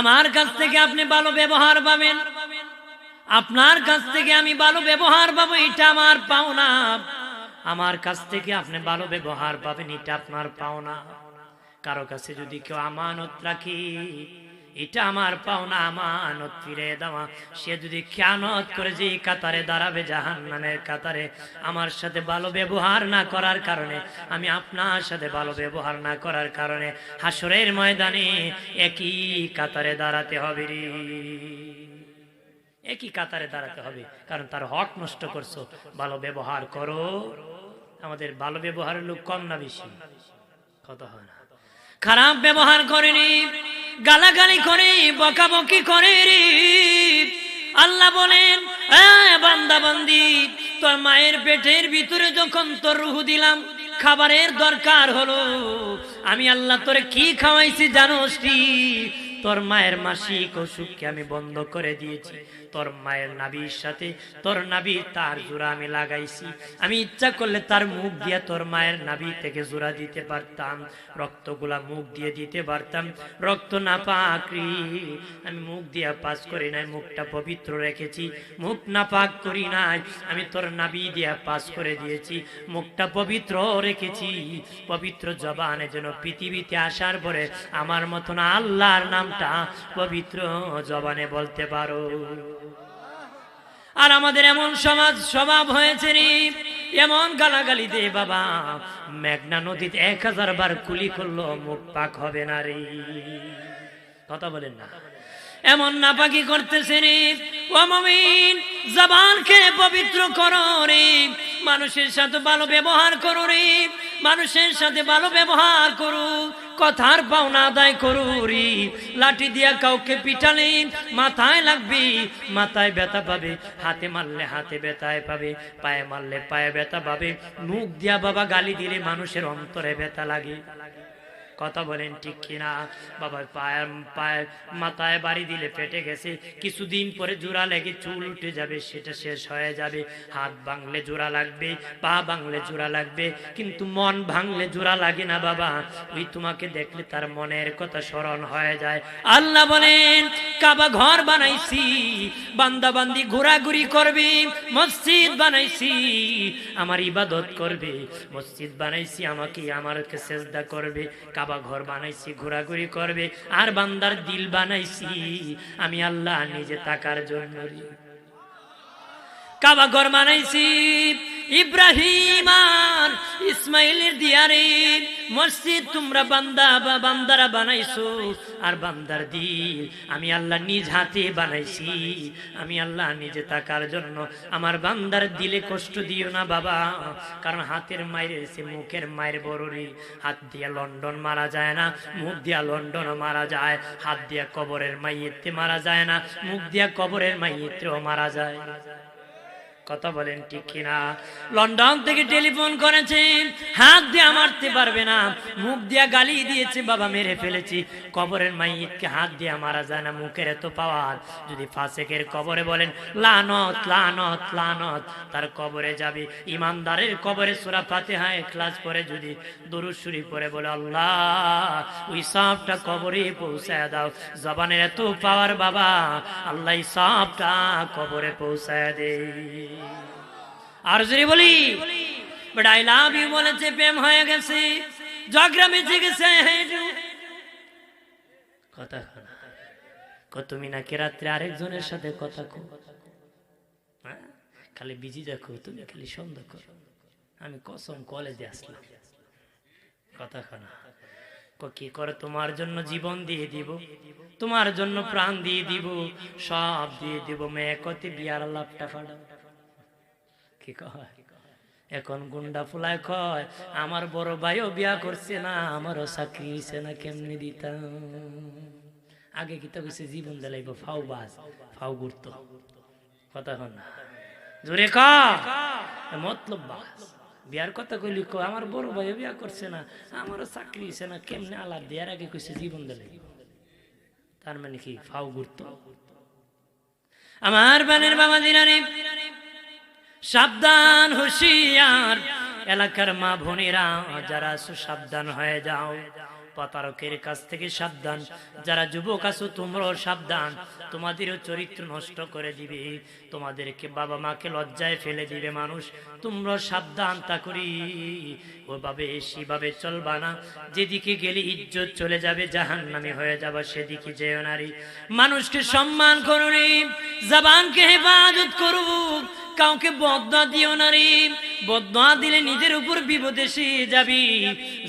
আমার কাছ থেকে আপনি ভালো ব্যবহার পাবেন। আপনার কাছ থেকে আমি ভালো ব্যবহার পাবো, এটা আমার পাওনা। আমার কাছ থেকে আপনি ভালো ব্যবহার পাবেন, এটা আপনার পাওনা। কারও কাছে যদি কেউ আমানত রাখি এটা আমার পাওনা আমানত ফিরে দেওয়া। সে যদি খেয়ানত করে যে কাতারে দাঁড়াবে জাহান নামের কাতারে, আমার সাথে ভালো ব্যবহার না করার কারণে, আমি আপনার সাথে ভালো ব্যবহার না করার কারণে হাসরের ময়দানে একই কাতারে দাঁড়াতে হবে রে। একই কাতারে দাঁড়াতে হবে, কারণ তার হক নষ্ট করছ। ভালো ব্যবহার করো। আমাদের ভালো ব্যবহারের লোক কম না বেশি। কত হয় না। খারাপ ব্যবহার করেনি। গালাগালি করে, বকাবকি করে রে। আল্লাহ বলেন বান্দা বান্দি, তোর মায়ের পেটের ভিতরে যখন তোর রুহু দিলাম, খাবারের দরকার হলো। আমি আল্লাহ তোরে কি খাওয়াইছি জানোস? তোর মায়ের মাসিক অসুখকে আমি বন্ধ করে দিয়েছি। তোর মায়ের নাবির সাথে তোর নাবি তার জোড়া আমি লাগাইছি। আমি ইচ্ছা করলে তার মুখ দিয়ে তোর মায়ের নাবি থেকে জোড়া দিতে পারতাম, রক্তগুলা মুখ দিয়ে দিতে পারতাম। রক্ত না পাকরি, আমি মুখ দিয়ে পাস করি নাই, মুখটা পবিত্র রেখেছি। মুখ না পাক করি নাই, আমি তোর নাবি দিয়া পাস করে দিয়েছি। মুখটা পবিত্র রেখেছি, পবিত্র জবানে যেন পৃথিবীতে আসার পরে আমার মতন আল্লাহর নামটা পবিত্র জবানে বলতে পারো। আর আমাদের এমন সমাজ স্বভাব হয়েছে রে, এমন গালাগালি দে বাবা, মেঘনা নদীতে এক হাজার বার কুলি করল, মুখ পাক হবে না রে। কথা বলেন না। এমন নাপাকি করতেছে রে, ও জবানকে পবিত্র করো রে, মানুষের সাথে ভালো ব্যবহার করো রে মানুষের সাথে ভালো ব্যবহার করুক, কথার পাওনা আদায় করুরি। লাঠি দিয়া কাউকে পিটালে মাথায় লাগবি, মাথায় ব্যথা পাবে, হাতে মারলে হাতে ব্যথায় পাবে, পায়ে মারলে পায়ে ব্যথা পাবে। মুখ দিয়া বাবা গালি দিলে মানুষের অন্তরে ব্যথা লাগে। কথা বলেন, ঠিক কিনা? বাবা পায়ের পায়ে মাথায় বাড়ি দিলে পেটে গেছে, কিছুদিন পরে জোড়া লেগে চুল উঠে যাবে, সেটা শেষ হয়ে যাবে। হাত ভাঙলে জোড়া লাগবে, পা ভাঙলে জোড়া লাগবে, কিন্তু মন ভাঙলে জোড়া লাগে না বাবা। ওই তোমাকে দেখলে তার মনের কথা স্মরণ হয়ে যায়। আল্লাহ বলেন, কাবা ঘর বানাইছি বান্দা বান্দি ঘোরাঘুরি করবে, মসজিদ বানাইছি, আমার ইবাদত করবে, মসজিদ বানাইছি, আমাকে আমারকে সেজদা করবে। কাবা ঘর বানাইছি, ঘোরাঘুরি করবে, আর বান্দার দিল বানাইছি। আমি আল্লাহ নিজে তাকার জন্য কাবা ঘর বানাইছি, ইব্রাহিম আর ইসমাইলের দিয়ারে। মসজিদ তোমরা বান্দা বা বান্দারা বানাইছো। আর বান্দার দিল আমি আল্লাহ নিজ হাতে বানাইছি। আমি আল্লাহ নিজে তাকার জন্য আমার বান্দার দিলে কষ্ট দিও না বাবা। কারণ হাতের মায়ের সে মুখের মায়ের বড়রি হাত দিয়া লন্ডন মারা যায় না, মুখ দিয়া লন্ডনও মারা যায়, হাত দিয়া কবরের মাইয়েতে মারা যায় না, মুখ দিয়া কবরের মাইয়েতেও মারা যায়। কথা বলেন ঠিক কিনা? লন্ডন থেকে টেলিফোন করেছেন হাত দিয়ে মারতে পারবে না। মুখ দিয়া গালি দিয়েছে, বাবা, মেরে ফেলেছি। কবরের মাইয়িতকে হাত দিয়ে মারা যায় না, মুখের এত পাওয়ার। যদি ফাসেকের কবরে বলেন, লানত লানত লানত, তার কবরে যাবে। ইমানদারের কবরে সুরা ফাতেহা ক্লাস পরে যদি দরুশুরি পরে বলে, আল্লাহ, ওই সাপটা কবরে পৌঁছায় দাও। জবানের এত পাওয়ার, বাবা, আল্লাহ সাপটা কবরে পৌঁছায় দেয় আর যদি বলি বাট আই লাভ ইউ বলেছে প্রেম হয়ে গেছে ঝগড়া মিশে গেছে কথা তুমি নাকি রাত্রে আরেকজনের সাথে কথা কো? খালি বিজি দেখো তুমি খালি সন্দেহ করো আমি কসম কলেজে আসলাম কথা খানা কি করে তোমার জন্য জীবন দিয়ে দিব তোমার জন্য প্রাণ দিয়ে দিব সব দিয়ে দিব মেয়ে কতে বিয়ার লাভটা ফাড়াও কি কয় এখন গুন্ডা ফুলায় কয়, আমার বড় ভাইও বিয়া করছে না, আমারও চাকরি হয়েছে না কেমনি দিতাম? আগে কি তো কইছে, জীবন দিলাইব ফাউ বাস ফাউ ঘুরতো কথা হন জোরে ক। মতলব বাস বিয়ার কথা কইলি কো আমার বড় ভাইও বিয়া করছে না, আমারও চাকরি হয়েছে না, কেমনে আলাদ দেয়ার আগে কইছে, জীবন দিলাইব তার মানে কি ফাউ ঘুরতো আমার বানের বাবা দিনারে সাবধান হুশিয়ার। এলাকার মা বোনেরা, যারা সাবধান হয়ে যাও, প্রতারকের কাছ থেকে সাবধান। যারা যুবক আছো, তোমরাও সাবধান। তোমাদেরও চরিত্র নষ্ট করে দিবে। তোমাদেরকে বাবা মাকে লজ্জায় ফেলে দিবে মানুষ। তোমরা সাবধান তা করি। ওভাবে সেভাবে চলবা না। যেদিকে গেলে ইজ্জত চলে যাবে জাহান নামে হয়ে যাবে, সেদিকে যেও নারী। মানুষকে সম্মান করুন জবানকে হেফাজত করুক। কাউকে বদনা দিও না রে। বদনা দিলে নিজের উপর বিপদ যাবি।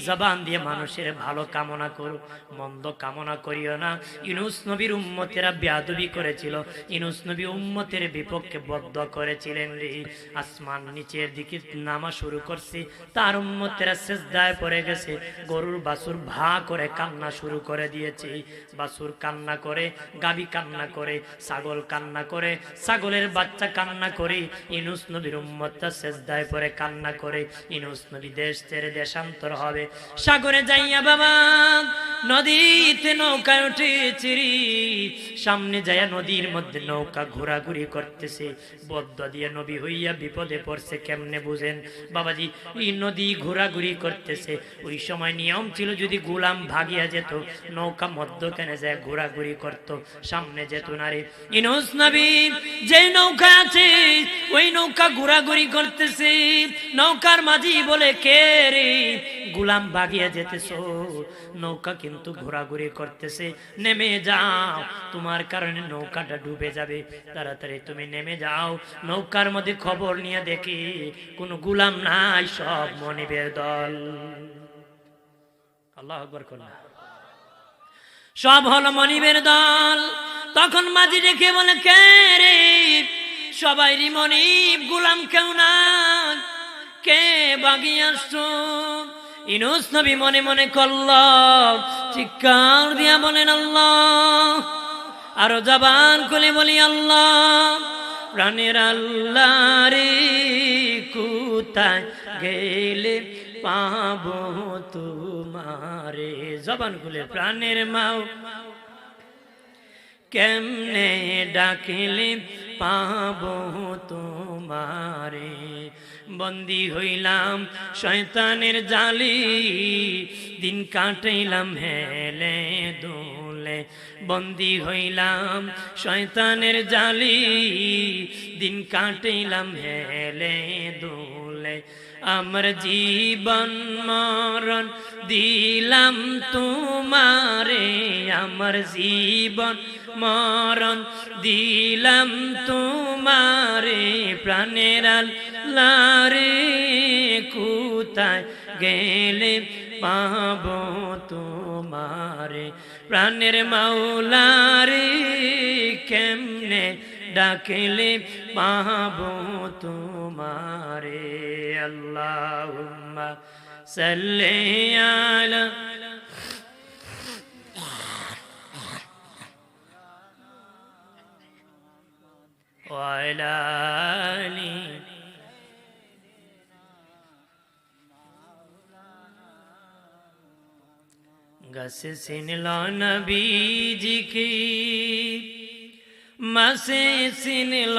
জবান দিয়ে মানুষের ভালো কামনা করো, মন্দ কামনা করিও না। ইনুস নবীর উম্মতেরা বেয়াদবি করেছিল। ইনুস নবী উম্মতের বিপক্ষে বদ্ধ করেছিলেন রে। আসমান নিচের দিকে নামা শুরু করছে। তার উম্মতেরা শেষদায় পড়ে গেছে। গরুর বাসুর ভা করে কান্না শুরু করে দিয়েছে। বাসুর কান্না করে, গাবি কান্না করে, ছাগল কান্না করে, ছাগলের বাচ্চা কান্না করে ইনুস নবীর উম্মতটা শেষদায় পরে কান্না করে, ইনুস নবী দেশ ছেড়ে দেশান্তর হবে। সাগরে যাইয়া বাবা, নদীতে নৌকায় উঠে চিরি সামনে যাইয়া নদীর মধ্যে নৌকা ঘোরাঘুরি করতেছে। বদ্ধ দিয়ে নবী হইয়া বিপদে পড়ছে, কেমনে বুঝেন? বাবাজি, এই নদী ঘোরাঘুরি করতেছে। ওই সময় নিয়ম ছিল, যদি গুলাম ভাগিয়া যেত, নৌকা মধ্যখানে যায় ঘোরাঘুরি করত, সামনে যেত না রে। ইনুস নবী যে নৌকা আছে ওই নৌকা ঘোরাঘুরি করতেছে। নৌকার মাঝি বলে, কে রে? গুলাম ভাগিয়া যেতেছ। নৌকা কিন্তু ঘোরাঘুরি করতেছে। নেমে যাও, তোমার কারণে নৌকাটা ডুবে যাবে। তাড়াতাড়ি তুমি নেমে যাও। নৌকার মধ্যে খবর নিয়ে দেখি, কোনো গুলাম নাই, সব মনিবের দল। আল্লাহ আকবর করলাম সব হলো মনিবের দল। তখন মাঝি ডেকে বলে, কে রে? সবাই মনিব, গুলাম কেউ না কে বাগিয়ে আসছো ইনুস নবী মনে মনে করল, চিৎকার দিয়া বলেন, আল্লাহ। আরও জবান খুলে বলি, আল্লাহ, প্রাণের আল্লাহ রে কোথায় গেলে পাব তোমারে? জবান খুলে, প্রাণের মাও। কেমনে ডাকিলে পাব তোমারে। বন্দি হইলাম শয়তানের জালি, দিন কাটাইলাম হেলে দোলে। বন্দি হইলাম শয়তানের জালি, দিন কাটাইলাম হেলে দোলে। আমার জীবন মরণ দিলাম তোমারে, আমার জীবন মরণ দিলাম তোমারে প্রাণের লারে কোথায় গেলে পাব তোমারে? প্রাণের মাওলারে কেমনে ডাকলে পাব তোমারে? আল্লাহ সাল্লে আলা وعلى آله গাছে চিনল নবীজিকে মাসে চিনল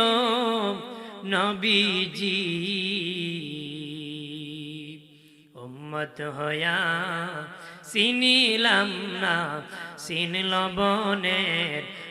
নবীজি উম্মত হয়া চিনিলাম না চিনল বনের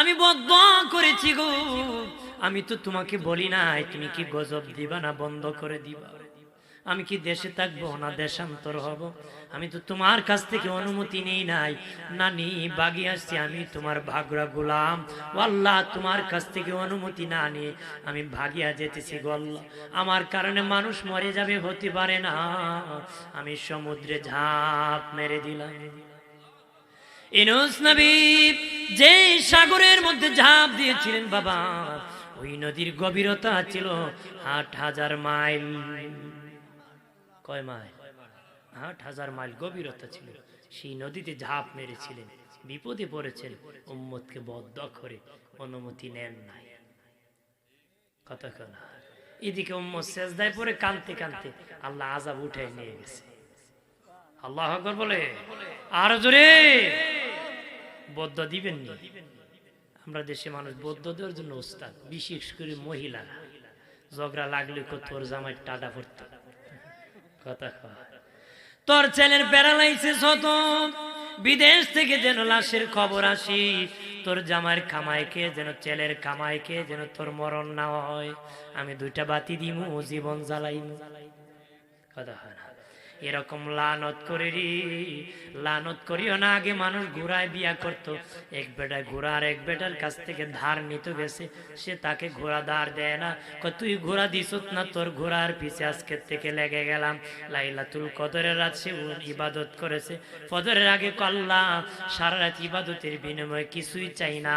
আমি বদ্ধ করেছি গো। আমি তো তোমাকে বলি নাই, তুমি কি গজব দিবা না বন্ধ করে দিবা? আমি কি দেশে থাকব না দেশান্তর হব? আমি তো তোমার কাছ থেকে অনুমতি নেই নাই। নানি, বাগি আসছি, আমি তোমার ভাগরা গোলাম। আল্লাহ তোমার কাছ থেকে অনুমতি না নিয়ে আমি ভাগিয়া যেতেছি গল্ল আমার কারণে মানুষ মরে যাবে, হতে পারে না। আমি সমুদ্রে ঝাঁপ মেরে দিলাম। ইনুস নবী, যে সাগরের মধ্যে ঝাঁপ দিয়েছিলেন বাবা, ওই নদীর গভীরতা ছিল আট হাজার মাইল। কয় মাইল? আট হাজার মাইল গভীরতা ছিল। সেই নদীতে ঝাঁপ মেরেছিলেন, বিপদে পড়েছেন, উম্মতকে বদ্ধ করে অনুমতি নেন নাই। কতক্ষণ? এদিকে উম্মত শেষদায় পরে কানতে কানতে আল্লাহ আজাব উঠে নিয়ে গেছে। আল্লাহ বলে, আর জোরে বদ্ধ দিবেন আমরা দেশে মানুষ বদ্ধদের জন্য উস্তাদ বিশেষ করে মহিলারা ঝগড়া লাগলে তোর জামাই টাটা পড়তো কথা তোর ছেলের প্যারালাইসিস হতো। বিদেশ থেকে যেন লাশের খবর আসি, তোর জামাইয়ের কামাইকে যেন, ছেলের কামাইকে যেন তোর মরণ না হয়। আমি দুইটা বাতি দিমু, জীবন জ্বালাইমু। কথা হয় না। এরকম লানত করে লানত করিও না, আগে মানুষ ঘোড়ায় বিয়া করত। এক বেটা ঘোড়া আর এক বেটার কাছ থেকে ধার নিত গেছে সে তাকে ঘোড়া ধার দেয় না। তুই ঘোড়া দিস না, তোর ঘোড়ার পিছে আজকের থেকে লেগে গেলাম। লাইলাতুল কদরের রাত সে ইবাদত করেছে। ফজরের আগে কল্লা সারা রাত ইবাদতের বিনিময়ে কিছুই চাই না।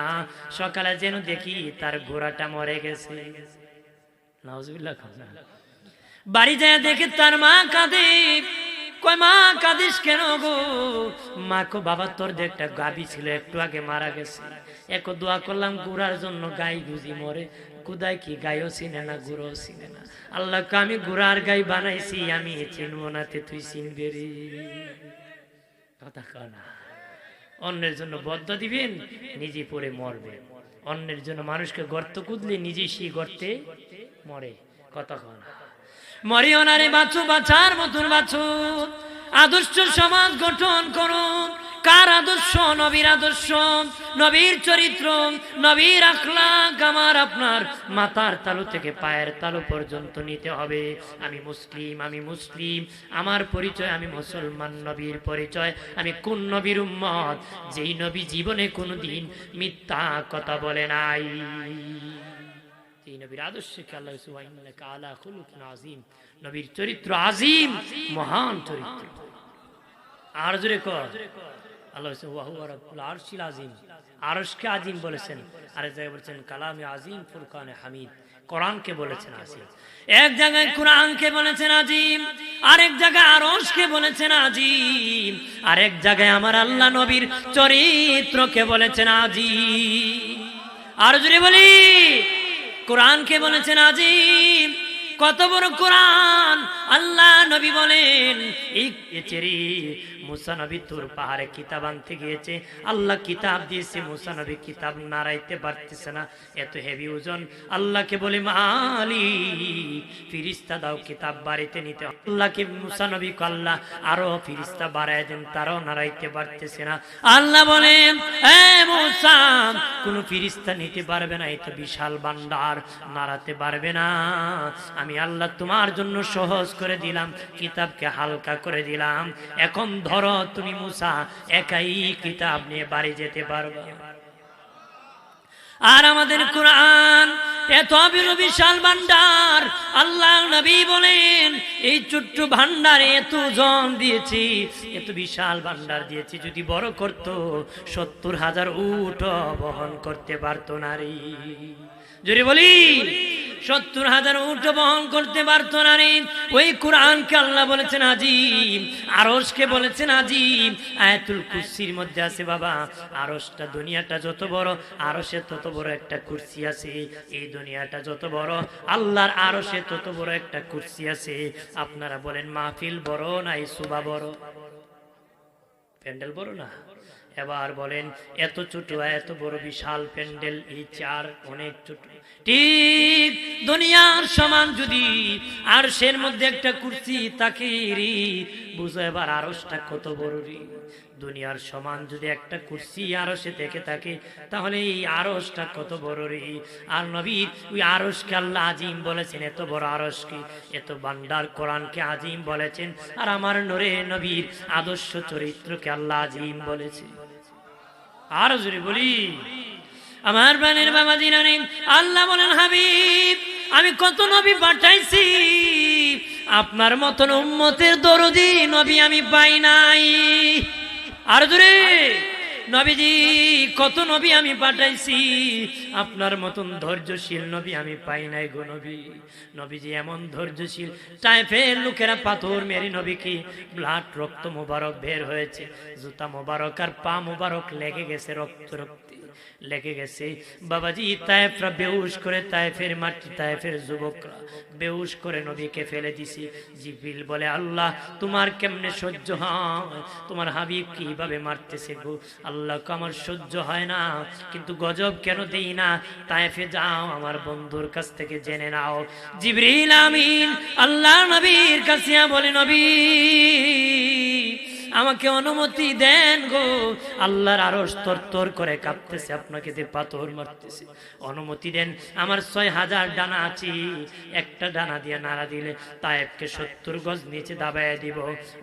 সকালে যেন দেখি তার ঘোড়াটা মরে গেছে। নাউজুবিল্লাহ খান বাড়ি যায় দেখে তার মা কাঁদে। কয়, মা, কাঁদিস কেন গো? মা, কো বাবা, তোর যে একটা গাবি ছিল, একটু আগে মারা গেছে। এক দোয়া করলাম, গুড়ার জন্য গাই গুজি মরে। কুদায় কি গাইও চিনে না গুড়ো চিনে না। আল্লাহকে আমি গুড়ার গাই বানাইছি, আমি চিনবো না তে তুই চিনবে রে। কথা কনা অন্যের জন্য বদ্ধ দিবেন, নিজে পড়ে মরবে অন্যের জন্য মানুষকে গর্ত কুদলে নিজে সেই গর্তে মরে। কথা কনা মরিও না রে বাছার মতন বাছু। আদর্শ সমাজ গঠন করুন। কার আদর্শ? নবীর আদর্শ। নবীর চরিত্র, নবীর আখলাক আমার আপনার মাথার তালু থেকে পায়ের তালু পর্যন্ত নিতে হবে। আমি মুসলিম আমি মুসলিম। আমার পরিচয়, আমি মুসলমান নবীর পরিচয়। আমি কোন নবীর উম্মত? যেই নবী জীবনে কোনোদিন মিথ্যা কথা বলে নাই। এই নবীর খুলুকিন আযীম নবীর চরিত্র আযীম মহান চরিত্র। আর জোরে কর। এক জায়গায় কোরআনকে বলেছেন আযীম এক জায়গায় বলেছেন আরেক জায়গায় আমার আল্লাহ নবীর চরিত্রকে বলেছেন আযীম আর জোরে বলি। কোরআনকে বলেছেন আজিম কত বড় কোরআন? আল্লাহ নবী বলেন মুসা নবী তোর পাহাড়ে কিতাব আনতে গিয়েছে। আল্লাহ কিতাব দিয়েছে, মুসা নবী কিতাব নাড়াইতে পারতেছে না। এত হেভি ওজন। আল্লাহকে বলে, মালি, ফিরিস্তা দাও, কিতাব বাড়িতে নিতে আল্লাহকে মুসা নবী আল্লাহ, আরও ফিরিস্তা বাড়ায় দেন, তারাও নাড়াইতে পারতেছে না। আল্লাহ বলেন কোন ফিরিস্তা নিতে পারবে না এই তো বিশাল বান্ডার নাড়াতে পারবে না। আমি আল্লাহ তোমার জন্য সহজ করে দিলাম, কিতাবকে হালকা করে দিলাম। এখন ধরো তুমি মুসা, একাই কিতাব নিয়ে বাড়ি যেতে পারবে। আর আমাদের কোরআন এত বিশাল ভান্ডার আল্লাহ নবী বলেন, এই ছোট্ট ভান্ডারে এত জন দিয়েছি, এত বিশাল ভান্ডার দিয়েছি, যদি বড় করত, সত্তর হাজার উট বহন করতে পারতো নারী। জোরে বলি, সত্তর হাজার উঠ বহন করতে পারতো না রে। ওই কোরআনকে আল্লাহ বলেছেন, আজিম আরসকে বলেছেন, আজিম। আয়াতুল কুরসির মধ্যে আছে বাবা আরসটা দুনিয়াটা যত বড় আরসে তত বড় একটা কুরসি আছে। এই দুনিয়াটা যত বড়, আল্লাহর আরসে তত বড় একটা কুর্সি আছে। আপনারা বলেন, মাহফিল বড় না, এই সুবা বড়? প্যান্ডেল বড় না? এবার বলেন, এত ছোট, এত বড় বিশাল প্যান্ডেল, এই চার অনেক ছোট। ঠিক, দুনিয়ার সমান যদি আর সের মধ্যে একটা কুর্সি তাকে রি, বুঝো এবার আরসটা কত বড় রি। দুনিয়ার সমান যদি একটা কুর্সি আরসে থেকে থাকে, তাহলে এই আরসটা কত বড় রে। আর নবীর ওই আরসকে আল্লাহ আজিম বলেছেন, এত বড় আরসকে এত বান্দার কোরআনকে আজিম বলেছেন, আর আমার নরে নবীর আদর্শ চরিত্রকে আল্লাহ আজিম বলেছে আরও জোরে বলি। আমার প্রাণের বাবা দিনানি আল্লাহ বলেন, হাবিব, আমি কত নবী পাঠাইছি। আপনার মতন উম্মতের দরদি নবী আমি পাই নাই। আর জোরে। নবীজি, কত নবী আমি পাঠাইছি? আপনার মতন ধৈর্যশীল নবী আমি পাই নাই গো নবী। নবীজি এমন ধৈর্যশীল, টাইফের লোকেরা পাথর মেরি নবীকে ব্লাড রক্ত মোবারক বের হয়েছে। জুতা মোবারক আর পা মোবারক লেগে গেছে রক্ত, রক্তে। লেগে গেছে। বাবাজি, তায়েফরা বেউস করে তায়েফের মাটি, তায়েফের যুবকরা বেউস করে নবীকে ফেলে দিছি। জিবিল বলে, আল্লাহ, তোমার কেমনে সহ্য হয়? তোমার হাবিব কীভাবে মারতেছে গো? আল্লাহ আমার সহ্য হয় না, কিন্তু গজব কেন দেই না? তায়েফে যাও, আমার বন্ধুর কাছ থেকে জেনে নাও। জিবরিল, আমিন। আল্লাহ নবীর কাছে বলে, নবী আমাকে অনুমতি দেন গো। আল্লাহর আরও স্তর তর করে কাঁপতেছে, আপনাকে দিয়ে পাথর মারতেছে। অনুমতি দেন, আমার ছয় হাজার ডানা আছি, একটা ডানা দিয়ে নাড়া দিলে তায়েবকে সত্তর গজ নিচে দাবায় দিব।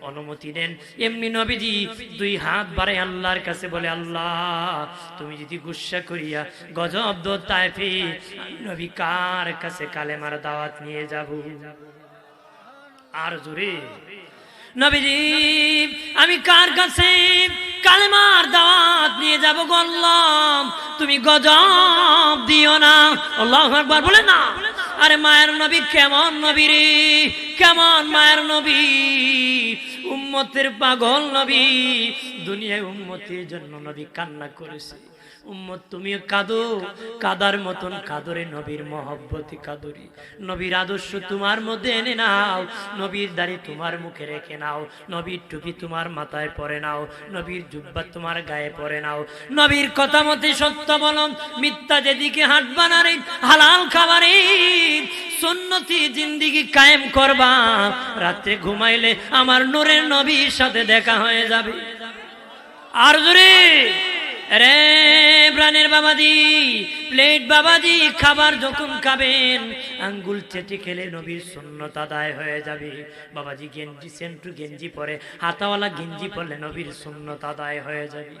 অনুমতি দেন, এমনি নবীজি দুই হাত বাড়ে আল্লাহর কাছে বলে, আল্লাহ, তুমি যদি গুসা করিয়া গজব দো তাইফি নবী কার কাছে কালেমার দাওয়াত নিয়ে যাব? আর জোরে নবীজি, আমি কার কাছে কালেমার দাওয়াত নিয়ে যাব গল্লাম তুমি গজব দিও না। আল্লাহ একবার বলে না। আরে মায়ের নবী, কেমন নবী রে? কেমন মায়ের নবী? উম্মতের পাগল নবী। দুনিয়ায় উম্মতের জন্য নবী কান্না করেছে। উম্মত, তুমিও কাঁদো। কাদার মতন কাদরে নবীর মহব্বতি কাদরি। নবীর আদর্শ তোমার মধ্যে এনে নাও। নবীর দাড়ি তোমার মুখে রেখে নাও। নবীর টুপি তোমার মাথায় পরে নাও। নবীর জুব্বা তোমার গায়ে পরে নাও। নবীর কথা মতে সত্য বলম মিথ্যা যেদিকে হাট বানারে হালাল খাবারে সুন্নতি জিন্দিগি কায়েম করবা। রাত্রে ঘুমাইলে আমার নূরের নবীর সাথে দেখা হয়ে যাবে। আর জোরে! রে প্রাণের বাবাজি, প্লেট বাবাজি, খাবার যখন খাবেন, আঙ্গুল চেটে খেলে নবীর সুন্নত আদায় হয়ে যাবে। বাবাজি গেঞ্জি, সেন্টু গেঞ্জি পরে, হাতাওয়ালা গেঞ্জি পরলে নবীর সুন্নত আদায় হয়ে যাবে।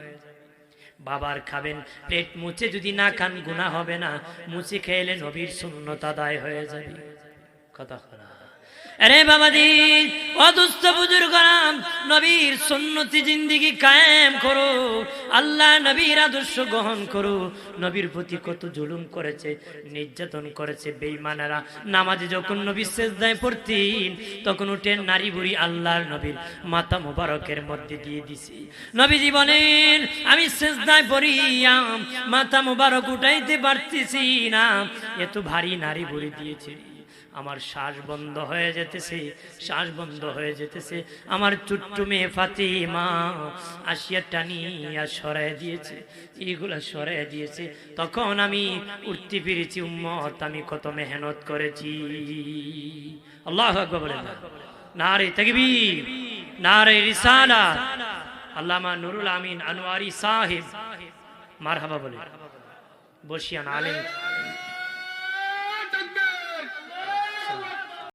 বাবার খাবেন, প্লেট মুছে যদি না খান গুণা হবে না। মুছে খেলে নবীর সুন্নত আদায় হয়ে যাবে। কথা করা আরে বাবাজি, অদুস্থ বুজুর্গরাম, নবীর সুন্নতি জিন্দিগি কায়েম করো। আল্লাহ নবীর আদর্শ গ্রহণ করো। নবীর প্রতি কত জুলুম করেছে, নির্যাতন করেছে বেঈমানেরা। নামাজে যখন নবী সেজদায় পড়তেন, তখন উঠে নারী বুড়ি আল্লাহর নবীর মাথা মোবারকের মধ্যে দিয়ে দিছি। নবীজি বলেন, আমি সেজদায় পড়িয়াম মাথা মোবারক উঠাইতে পারতেছি না। এত ভারী নারী বুড়ি দিয়েছি। আমার শ্বাস বন্ধ হয়ে যেতেছে, শ্বাস বন্ধ হয়ে যেতেছে। আমার চুট্টু মেয়ে ফাতিমা আসিয়া টানিয়া সরাই দিয়েছে, এইগুলা সরাই দিয়েছে। তখন আমি উঠতে পেরেছি, উম্মত, আমি কত মেহনত করেছি। আল্লাহ বলেন না। নারে তাকবীর, নারে রিসালা। আল্লামা নুরুল আমিন আনোয়ারি সাহেব, মারহাবা বলে। বসিয়ান আলেম।